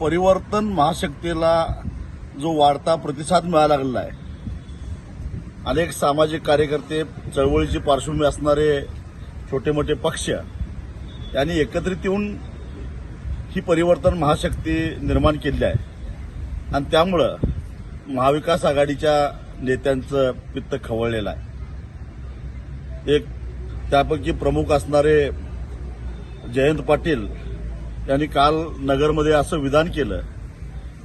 परिवर्तन महाशक्तीला जो वाढता प्रतिसाद मिळायला लागलेला आहे. अनेक सामाजिक कार्यकर्ते चळवळीची पार्श्वभूमी असणारे छोटे मोठे पक्ष यांनी एकत्रित येऊन ही परिवर्तन महाशक्ती निर्माण केली आहे. आणि त्यामुळं महाविकास आघाडीच्या नेत्यांचं पित्त खवळलेलं आहे. एक त्यापैकी प्रमुख असणारे जयंत पाटील यांनी काल नगरमध्ये असं विधान केलं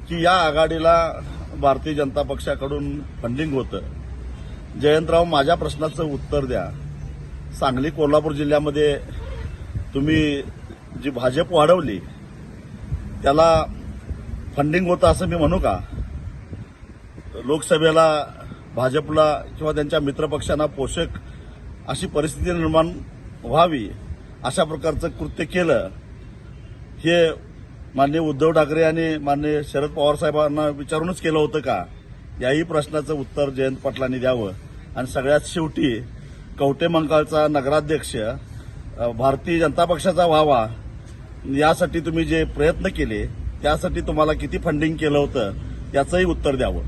की या आघाडीला भारतीय जनता पक्षाकडून फंडिंग होतं. जयंतराव माझ्या प्रश्नाचं उत्तर द्या. सांगली कोल्हापूर जिल्ह्यामध्ये तुम्ही जी भाजप वाढवली त्याला फंडिंग होतं असं मी म्हणू का? लोकसभेला भाजपला किंवा त्यांच्या मित्रपक्षांना पोषक अशी परिस्थिती निर्माण व्हावी अशा प्रकारचं कृत्य केलं हे माननीय उद्धव ठाकरे आणि माननीय शरद पवार साहेबांना विचारूनच केलं होतं का? याही प्रश्नाचं उत्तर जयंत पाटलांनी द्यावं. आणि सगळ्यात शेवटी कवटे मंकाळचा नगराध्यक्ष भारतीय जनता पक्षाचा व्हावा यासाठी तुम्ही जे प्रयत्न केले त्यासाठी तुम्हाला किती फंडिंग केलं होतं याचंही उत्तर द्यावं.